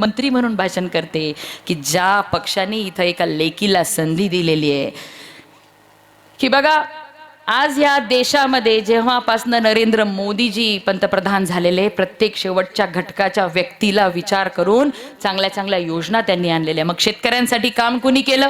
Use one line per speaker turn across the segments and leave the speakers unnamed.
मंत्री म्हणून भाषण करते की ज्या पक्षाने इथं एका लेकीला संधी दिलेली आहे. की बघा आज या देशामध्ये जेव्हापासनं नरेंद्र मोदीजी पंतप्रधान झालेले प्रत्येक शेवटच्या घटकाच्या व्यक्तीला विचार करून चांगल्या चांगल्या योजना त्यांनी आणलेल्या मग शेतकऱ्यांसाठी काम कुणी केलं?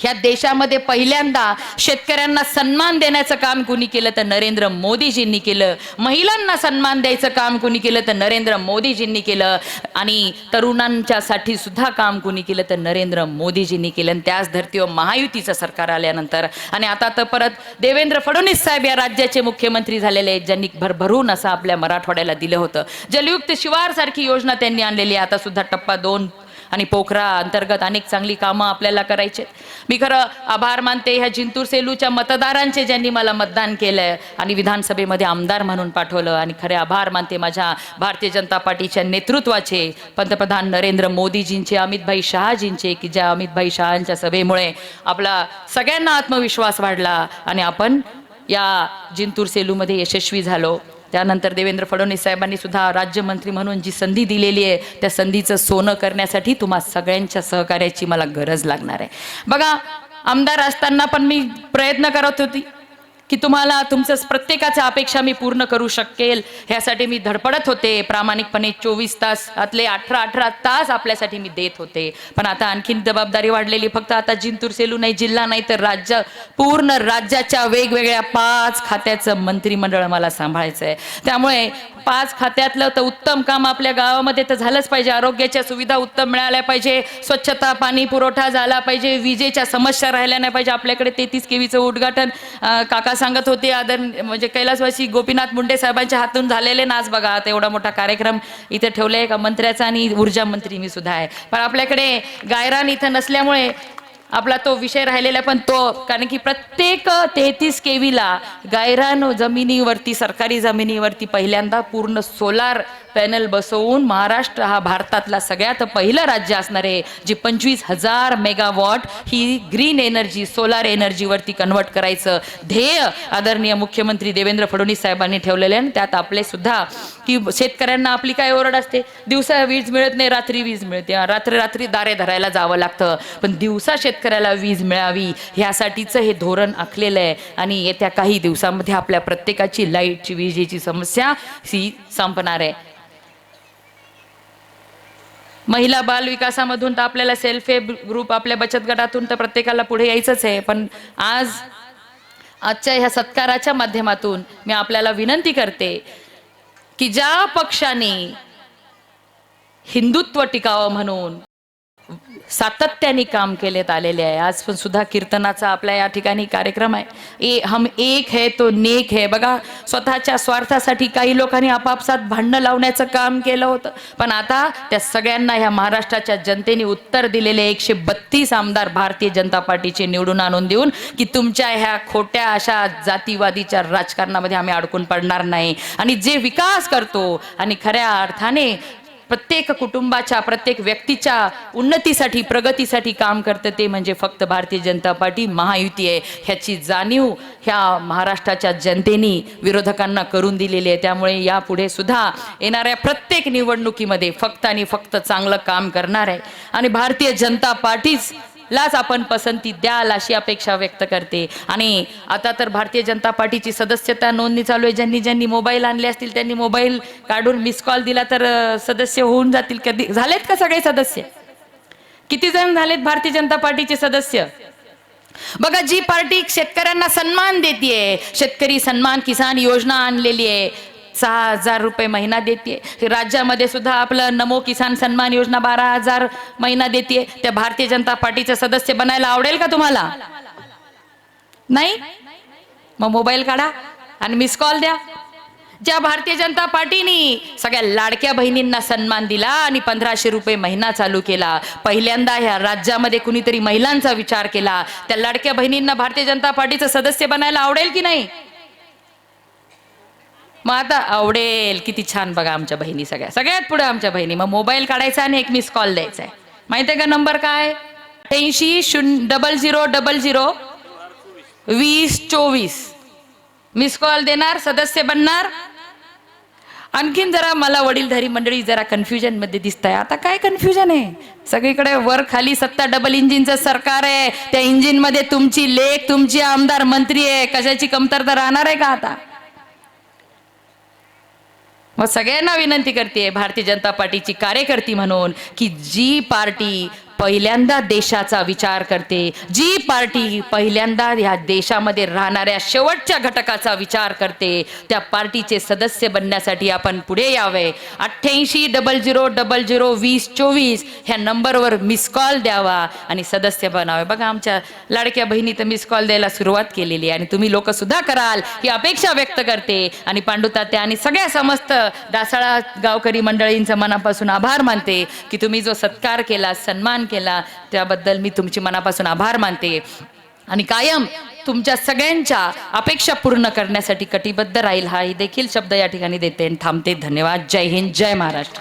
ह्या देशामध्ये पहिल्यांदा शेतकऱ्यांना सन्मान देण्याचं काम कुणी केलं तर नरेंद्र मोदीजींनी केलं. महिलांना सन्मान द्यायचं काम कुणी केलं तर नरेंद्र मोदीजींनी केलं. आणि तरुणांच्यासाठी सुद्धा काम कुणी केलं तर नरेंद्र मोदीजींनी केलं. आणि त्याच धर्तीवर महायुतीचं सरकार आल्यानंतर. आणि आता तर परत देवेंद्र फडणवीस साहेब या राज्याचे मुख्यमंत्री झालेले आहेत ज्यांनी भरभरून असं आपल्या मराठवाड्याला दिलं होतं. जलयुक्त शिवार सारखी योजना त्यांनी आणलेली आहे. आता सुद्धा टप्पा दोन आणि पोखरा अंतर्गत अनेक चांगली कामं आपल्याला करायचे. मी खरं आभार मानते ह्या जिंतूर सेलूच्या मतदारांचे ज्यांनी मला मतदान केलं आणि विधानसभेमध्ये आमदार म्हणून पाठवलं आणि खरे आभार मानते माझ्या भारतीय जनता पार्टीच्या नेतृत्वाचे पंतप्रधान नरेंद्र मोदीजींचे अमितभाई शहाजींचे की ज्या अमितभाई शहांच्या सभेमुळे आपला सगळ्यांना आत्मविश्वास वाढला आणि आपण या जिंतूर सेलूमध्ये यशस्वी झालो. त्यानंतर देवेंद्र फडणवीस साहेबांनी सुद्धा राज्यमंत्री म्हणून जी संधी दिलेली आहे त्या संधीचं सोनं करण्यासाठी तुम्हा सगळ्यांच्या सहकार्याची मला गरज लागणार आहे. बघा आमदार असताना पण मी प्रयत्न करत होती. की तुम्हाला तुमचं प्रत्येकाच्या अपेक्षा मी पूर्ण करू शकेल. ह्यासाठी मी धडपडत होते. प्रामाणिकपणे चोवीस तास आतले अठरा अठरा तास आपल्यासाठी मी देत होते. पण आता आणखीन जबाबदारी वाढलेली. फक्त आता जिंतूर सेलू नाही जिल्हा नाही तर राज्य पूर्ण राज्याच्या वेगवेगळ्या पाच खात्याचं मंत्रिमंडळ मला सांभाळायचं आहे त्यामुळे पाच खात्यातलं तर उत्तम काम आपल्या गावामध्ये तर झालंच पाहिजे. आरोग्याच्या सुविधा उत्तम मिळाल्या पाहिजे. स्वच्छता पाणी पुरवठा झाला पाहिजे. विजेच्या समस्या राहिल्या नाही पाहिजे. आपल्याकडे तेहतीस केवीचं उद्घाटन काका सांगत होते आदर म्हणजे कैलासवासी गोपीनाथ मुंडे साहेबांच्या हातून झालेले नाच बघा. आता एवढा मोठा कार्यक्रम इथे ठेवलाय. का मंत्र्याचा आणि ऊर्जा मंत्री मी सुद्धा आहे. पण आपल्याकडे गायरान इथं नसल्यामुळे आपला तो विषय राहिलेला पण तो कारण की प्रत्येक तेहतीस केवीला गायरान जमिनीवरती सरकारी जमिनीवरती पहिल्यांदा पूर्ण सोलार पॅनल बसवून महाराष्ट्र हा भारतातला सगळ्यात पहिलं राज्य असणार आहे जी पंचवीस हजार मेगावॉट ही ग्रीन एनर्जी सोलार एनर्जीवरती कन्वर्ट करायचं. ध्येय आदरणीय मुख्यमंत्री देवेंद्र फडणवीस साहेबांनी ठेवलेले आणि त्यात आपले सुद्धा की शेतकऱ्यांना आपली काय ओरड असते? दिवसा वीज मिळत नाही रात्री वीज मिळते. रात्री रात्री दारे धरायला जावं लागतं. पण दिवसा शेतकऱ्याला वीज मिळावी ह्यासाठीचं हे धोरण आखलेलं आहे. आणि येत्या काही दिवसामध्ये आपल्या प्रत्येकाची लाईटची विजेची समस्या ही संपणार आहे. महिला बाल विकासामधून तर आपल्याला सेल्फ हेल्प ग्रुप आपल्या बचत गटातून तर प्रत्येकाला पुढे यायचंच आहे. पण आज आजच्या ह्या सत्काराच्या माध्यमातून मी आपल्याला विनंती करते की ज्या पक्षाने हिंदुत्व टिकावं म्हणून सातत्याने काम केलेत आलेले आहे. आज पण सुद्धा कीर्तनाचा आपल्या या ठिकाणी कार्यक्रम आहे. ए हम एक है तो नेक है. बघा स्वतःच्या स्वार्थासाठी काही लोकांनी आपापसात भांडणं लावण्याचं काम केलं होतं. पण आता त्या सगळ्यांना ह्या महाराष्ट्राच्या जनतेने उत्तर दिलेले एकशे बत्तीस आमदार भारतीय जनता पार्टीचे निवडून आणून देऊन की तुमच्या ह्या खोट्या अशा जातीवादीच्या राजकारणामध्ये आम्ही अडकून पडणार नाही. आणि जे विकास करतो आणि खऱ्या अर्थाने प्रत्येक कुटुंबाच्या प्रत्येक व्यक्तीच्या उन्नतीसाठी प्रगतीसाठी काम करतं ते म्हणजे फक्त भारतीय जनता पार्टी महायुती आहे. ह्याची जाणीव ह्या महाराष्ट्राच्या जनतेने विरोधकांना करून दिलेली आहे. त्यामुळे यापुढे सुद्धा येणाऱ्या प्रत्येक निवडणुकीमध्ये फक्त आणि फक्त चांगलं काम करणार आहे. आणि भारतीय जनता पार्टीच लाच आपण पसंती द्याल अशी अपेक्षा व्यक्त करते. आणि आता तर भारतीय जनता पार्टीची सदस्यता नोंदणी चालू आहे. ज्यांनी ज्यांनी मोबाईल आणले असतील त्यांनी मोबाईल काढून मिस कॉल दिला तर सदस्य होऊन जातील. कधी झालेत का सगळे सदस्य? किती जण झालेत भारतीय जनता पार्टीचे सदस्य? बघा जी पार्टी शेतकऱ्यांना सन्मान देते शेतकरी सन्मान किसान योजना आणलेली आहे. सहा हजार रुपये महिना देते राज्यामध्ये सुद्धा आपलं नमो किसान सन्मान योजना बारा हजार महिना देते त्या भारतीय जनता पार्टीचं सदस्य बनायला आवडेल का तुम्हाला? नाही? मग मोबाईल काढा आणि मिस कॉल द्या. ज्या भारतीय जनता पार्टीने सगळ्या लाडक्या बहिणींना सन्मान दिला आणि पंधराशे रुपये महिना चालू केला पहिल्यांदा ह्या राज्यामध्ये कुणीतरी महिलांचा विचार केला त्या लाडक्या बहिणींना भारतीय जनता पार्टीचं सदस्य बनायला आवडेल की नाही? मग आता आवडेल किती छान बघा आमच्या बहिणी सगळ्या. सगळ्यात पुढे आमच्या बहिणी. मग मोबाईल काढायचा आणि एक मिस कॉल द्यायचा आहे. माहिती आहे का नंबर काय? ऐंशी शून्य डबल झिरो डबल झिरो वीस चोवीस. मिस कॉल देणार सदस्य बनणार. आणखीन जरा मला वडीलधारी मंडळी जरा कन्फ्युजनमध्ये दिसत आहे आता काय कन्फ्युजन आहे? सगळीकडे वर खाली सत्ता डबल इंजिनचं सरकार आहे. त्या इंजिनमध्ये तुमची लेख तुमची आमदार मंत्री आहे. कशाची कमतरता राहणार आहे का आता? मग सगळ्यांना विनंती करते भारतीय जनता पार्टीची कार्यकर्ती म्हणून की जी पार्टी पहिल्यांदा देशाचा विचार करते. जी पार्टी पहिल्यांदा ह्या देशामध्ये राहणाऱ्या शेवटच्या घटकाचा विचार करते त्या पार्टीचे सदस्य बनण्यासाठी आपण पुढे यावे. अठ्ठ्याऐंशी डबल झिरो डबल झिरो वीस चोवीस ह्या नंबरवर मिस कॉल द्यावा आणि सदस्य बनावे. बघा आमच्या लाडक्या बहिणी तर मिस कॉल द्यायला सुरुवात केलेली आहे आणि तुम्ही लोक सुद्धा कराल ही अपेक्षा व्यक्त करते. आणि पांडुतात्या आणि सगळ्या समस्त दासाळा गावकरी मंडळींचा मनापासून आभार मानते की तुम्ही जो सत्कार केला सन्मान केला त्याबद्दल मी तुमची मनापासून आभार मानते. आणि कायम तुमच्या सगळ्यांच्या अपेक्षा पूर्ण करण्यासाठी कटिबद्ध राहील हा ही देखील शब्द या ठिकाणी देते. थांबते. धन्यवाद. जय हिंद. जय महाराष्ट्र.